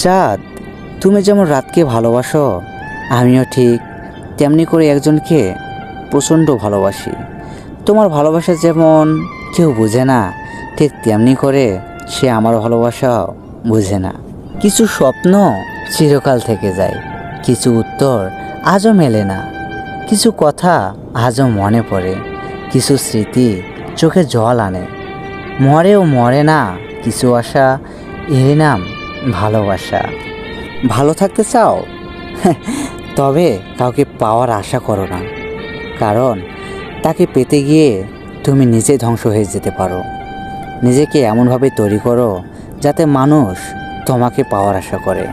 চাঁদ, তুমি যেমন রাতকে ভালোবাসো, আমিও ঠিক তেমনি করে একজনকে প্রচণ্ড ভালোবাসি। তোমার ভালোবাসা যেমন কেউ বোঝে না, ঠিক তেমনি করে সে আমার ভালোবাসাও বোঝে না। কিছু স্বপ্ন চিরকাল থেকে যায়, কিছু উত্তর আজও মেলে না, কিছু কথা আজও মনে পড়ে, কিছু স্মৃতি চোখে জল আনে, মরেও মরে না, কিছু আশা এর নাম ভালোবাসা। ভালো থাকতে চাও? তবে কাউকে পাওয়ার আশা করো না। কারণ তাকে পেতে গিয়ে তুমি নিজে ধ্বংস হয়ে যেতে পারো। নিজেকে এমনভাবে তৈরি করো যাতে মানুষ তোমাকে পাওয়ার আশা করে।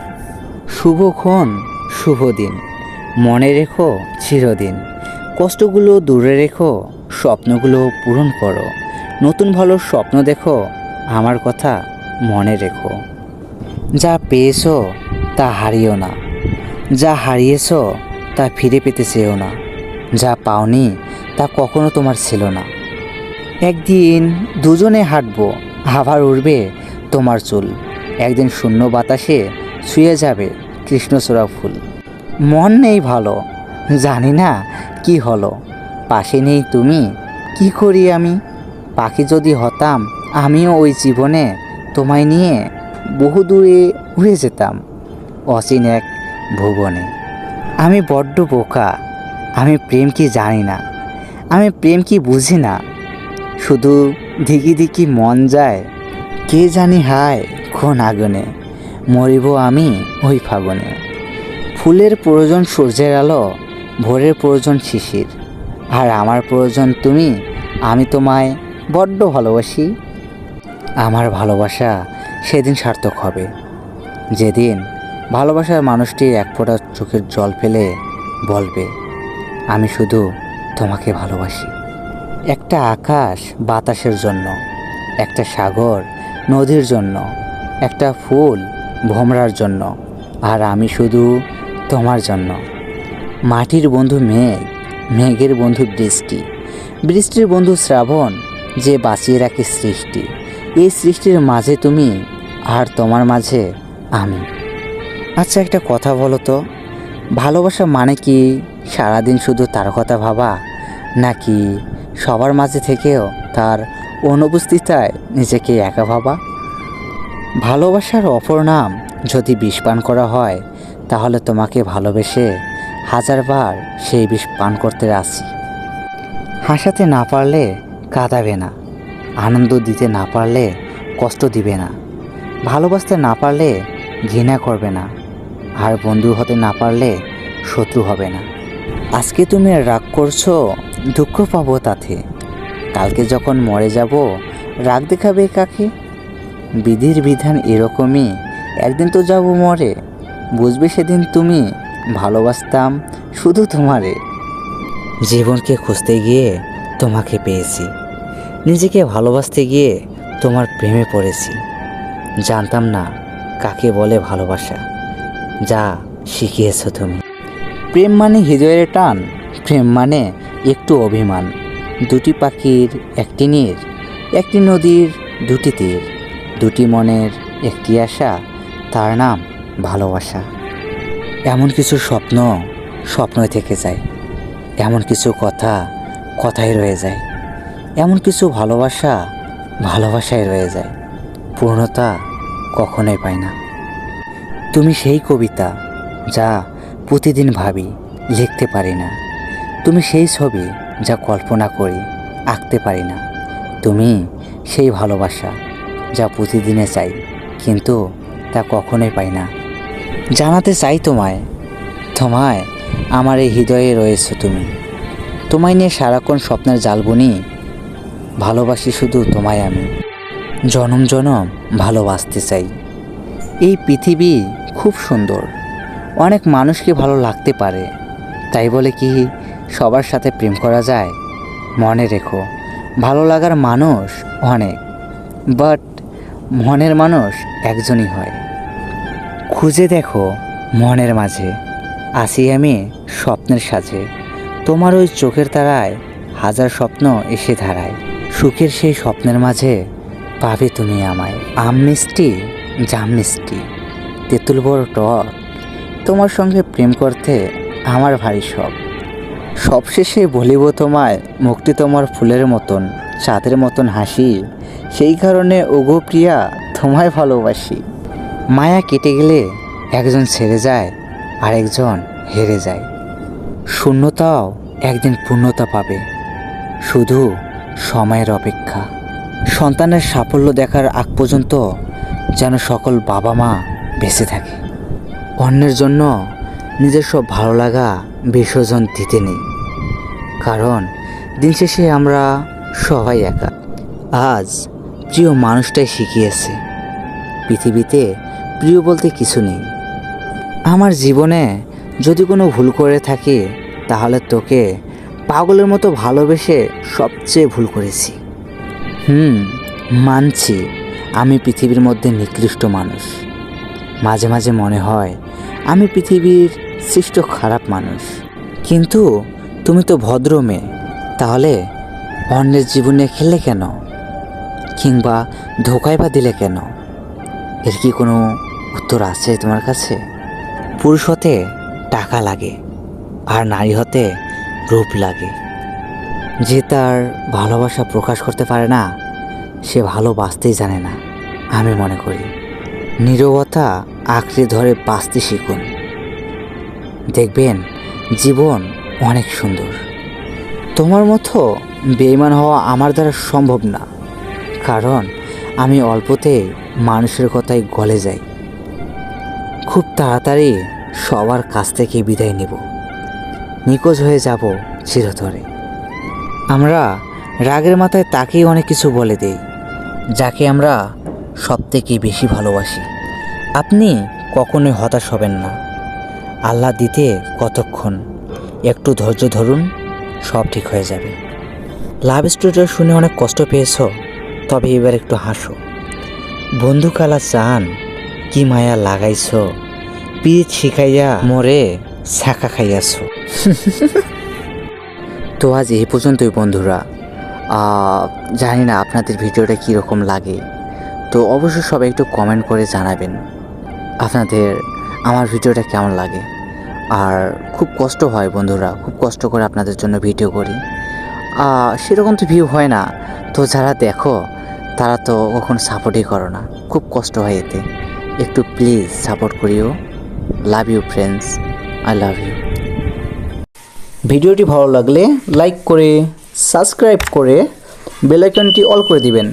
শুভক্ষণ শুভ দিন। মনে রেখো, চিরদিন। কষ্টগুলো দূরে রেখো, স্বপ্নগুলো পূরণ করো। নতুন ভালো স্বপ্ন দেখো, আমার কথা মনে রেখো। যা পেয়েছ তা হারিও না। যা হারিয়েছো তা ফিরে পেতে চেয়েও না। যা পাওনি তা কখনো তোমার ছিল না। একদিন দুজনে হাঁটবো, আবার উড়বে তোমার চুল। একদিন শূন্য বাতাসে শুয়ে যাবে কৃষ্ণচূড়া ফুল। মন নেই ভালো, জানি না কি হলো। পাশে নেই তুমি, কি করি আমি? পাখি যদি হতাম, আমিও ওই জীবনে তোমায় নিয়ে বহু দূরে উড়ে যেতাম অচিন এক ভুবনে। আমি বড্ড বোকা, আমি প্রেম কি জানি না, আমি প্রেম কি বুঝি না। শুধু দিকি দিকি মন যায়, কে জানি হায় কোন আগুনে, মরিব আমি ওই ফাগুনে। ফুলের প্রয়োজন সূর্যের আলো, ভোরের প্রয়োজন শিশির। আর আমার প্রয়োজন তুমি, আমি তোমায় বড্ড ভালোবাসি। আমার ভালোবাসা সেদিন সার্থক হবে। যেদিন ভালোবাসার মানুষটি এক ফোঁটা চোখের জল ফেলে বলবে, আমি শুধু তোমাকে ভালোবাসি। একটা আকাশ বাতাসের জন্য, একটা সাগর নদীর জন্য, একটা ফুল ভোমরার জন্য, আর আমি শুধু তোমার জন্য। মাটির বন্ধু মেঘ, মেঘের বন্ধু বৃষ্টি, বৃষ্টির বন্ধু শ্রাবণ যে বাঁচিয়ে রাখে সৃষ্টি। এই সৃষ্টির মাঝে তুমি আর তোমার মাঝে আমি। আচ্ছা একটা কথা বলো তো। ভালোবাসা মানে কি? সারাদিন শুধু তার কথা ভাবা, নাকি সবার মাঝে থেকেও তার অনুপস্থিতায় নিজেকে একা ভাবা? ভালোবাসার অপর নাম যদি বিষ পান করা হয়, তাহলে তোমাকে ভালোবেসে হাজারবার সেই বিষ পান করতে রাজি। হাসাতে না পারলে কাঁদাবে না। আনন্দ দিতে না পারলে কষ্ট দিবে না। ভালোবাসতে না পারলে ঘৃণা করবে না। আর বন্ধু হতে না পারলে শত্রু হবে না। আজকে তুমি রাগ করছ, দুঃখ পাবো তাতে। কালকে যখন মরে যাব, রাগ দেখাবে কাকে? বিধির বিধান এরকমই, একদিন তো যাব মরে। বুঝবে সেদিন তুমি ভালোবাসতাম শুধু তোমারে। জীবনকে খুঁজতে গিয়ে তোমাকে পেয়েছি। নিজেকে ভালোবাসতে গিয়ে তোমার প্রেমে পড়েছি। জানতাম না কাকে বলে ভালোবাসা, যা শিখিয়েছ তুমি। প্রেম মানে হৃদয়ের টান, প্রেম মানে একটু অভিমান। দুটি পাখির একটি নীর, একটি নদীর দুটি তীর। দুটি মনের একটি আশা, তার নাম ভালোবাসা। এমন কিছু স্বপ্ন স্বপ্নই থেকে যায়, এমন কিছু কথা কথাই রয়ে যায়। এমন কিছু ভালোবাসা ভালোবাসায় রয়ে যায়। পূর্ণতা কখনোই পায় না। তুমি সেই কবিতা যা প্রতিদিন ভাবি, লিখতে পারি না। তুমি সেই ছবি যা কল্পনা করি, আঁকতে পারি না। তুমি সেই ভালোবাসা যা প্রতিদিনে চাই, কিন্তু তা কখনোই পাই না। জানাতে চাই তোমায় তোমায় আমার এই হৃদয়ে রয়েছো তুমি। তোমায় নিয়ে সারাক্ষণ স্বপ্নের জাল বুনি ভালোবাসি শুধু তোমায় আমি। জনম জনম ভালোবাসতে চাই। এই পৃথিবী খুব সুন্দর। অনেক মানুষকে ভালো লাগতে পারে। তাই বলে কি সবার সাথে প্রেম করা যায়? মনে রেখো, ভালো লাগার মানুষ অনেক বাট মনের মানুষ একজনই হয়। খুঁজে দেখো মনের মাঝে। আসি আমি স্বপ্নের সাজে। তোমার ওই চোখের তারায় হাজার স্বপ্ন এসে ধারায় সুখের সেই স্বপ্নের মাঝে পাবে তুমি আমায়। আম মিষ্টি, জাম মিষ্টি, তেঁতুল বড় টক। তোমার সঙ্গে প্রেম করতে আমার ভারী শখ। সবশেষে বলিব তোমায়, মুক্তি তোমার ফুলের মতন, চাঁদের মতন হাসি। সেই কারণে, ওগো প্রিয়া, তোমায় ভালোবাসি। মায়া কেটে গেলে একজন ছেড়ে যায় আর একজন হেরে যায়। শূন্যতাও একদিন পূর্ণতা পাবে। শুধু সময়ের অপেক্ষা। সন্তানের সাফল্য দেখার আগ পর্যন্ত যেন সকল বাবা মা বেঁচে থাকে। অন্যের জন্য নিজের সব ভালো লাগা বিসর্জন দিতে নেই। কারণ দিন শেষে আমরা সবাই একা। আজ প্রিয় মানুষটাই শিখিয়েছে, পৃথিবীতে প্রিয় বলতে কিছু নেই। আমার জীবনে যদি কোনো ভুল করে থাকি, তাহলে তোকে পাগলের মতো ভালোবেসে সবচেয়ে ভুল করেছি। হুম, মানছি আমি পৃথিবীর মধ্যে নিকৃষ্ট মানুষ। মাঝে মাঝে মনে হয় আমি পৃথিবীর সৃষ্ট খারাপ মানুষ। কিন্তু তুমি তো ভদ্র মেয়ে, তাহলে অন্যের জীবনে খেললে কেন? কিংবা ধোকায় বা দিলে কেন? এর কি কোনো উত্তর আছে তোমার কাছে? পুরুষ হতে টাকা লাগে, আর নারী হতে রূপ লাগে। যে তার ভালোবাসা প্রকাশ করতে পারে না, সে ভালোবাসতেই জানে না, আমি মনে করি। নীরবতা আঁকড়ে ধরে বাঁচতে শিখুন। দেখবেন, জীবন অনেক সুন্দর। তোমার মতো বেইমান হওয়া আমার দ্বারা সম্ভব না, কারণ আমি অল্পতেই মানুষের কথায় গলে যাই। খুব তাড়াতাড়ি সবার কাছ থেকে বিদায় নেব। নিখোঁজ হয়ে যাব চিরতরে। আমরা রাগের মাথায় তাকেই অনেক কিছু বলে দেই, যাকে আমরা সব থেকে বেশি ভালোবাসি। আপনি কখনোই হতাশ হবেন না। আল্লাহ দিতে কতক্ষণ, একটু ধৈর্য ধরুন, সব ঠিক হয়ে যাবে। লাভ স্টোরিটা শুনে অনেক কষ্ট পেয়েছ, তবে এবার একটু হাসো। বন্ধু কালা চান, কি মায়া লাগাইছো পিঠ শিখাইয়া মরে ছাকা খাইয়াছো। তো আজ এই পর্যন্তই বন্ধুরা। জানি না আপনাদের ভিডিওটা কীরকম লাগে। তো অবশ্যই সবাই একটু কমেন্ট করে জানাবেন, আপনাদের আমার ভিডিওটা কেমন লাগে। আর খুব কষ্ট হয় বন্ধুরা, খুব কষ্ট করে আপনাদের জন্য ভিডিও করি। সেরকম তো ভিউ হয় না। তো যারা দেখো, তারা তো কখনো সাপোর্টই করো না। খুব কষ্ট হয় এতে। একটু প্লিজ সাপোর্ট করিও। Love you friends I love you ভিডিওটি ভালো লাগলে লাইক করে সাবস্ক্রাইব করে বেলাইকনটি অল করে দিবেন।